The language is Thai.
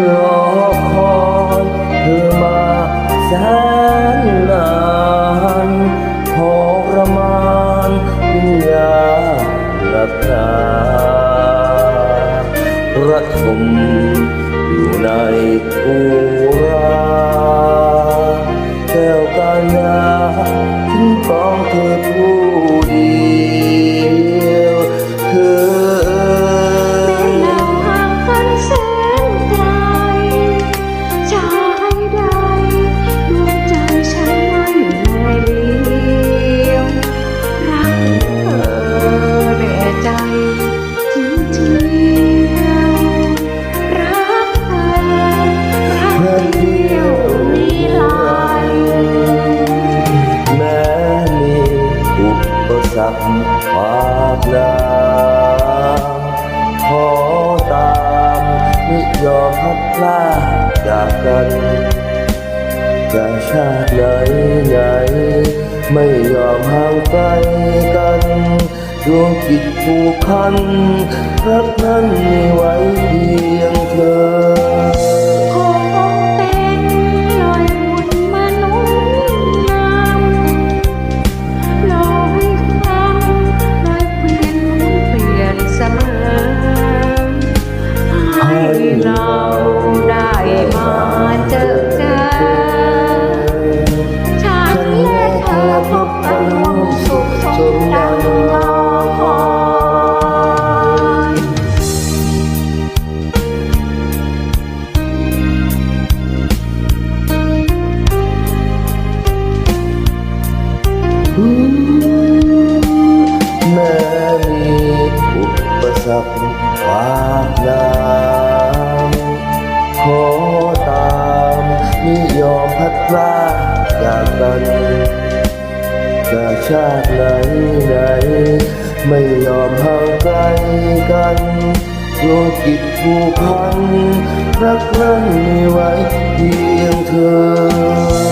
รอคอยเธอมาแสนนานทรมานวิญญาลับตาระทมอยู่ในทุก ปสรรคมากนาขอตามไม่ยอมพัดพลาดจากกันจะชาติไหนไหนไม่ยอมห่างไกลกันดวงจิตผูกพันรักนั้นมีไว้เพียงเธอากน้ำขอตามนิยอมพัดพลาดจากกันจะชาติไหนไหน ไม่ยอมห่างไกลกันดวงจิตผูกพันรักนั้นมีไว้เพียงเธอ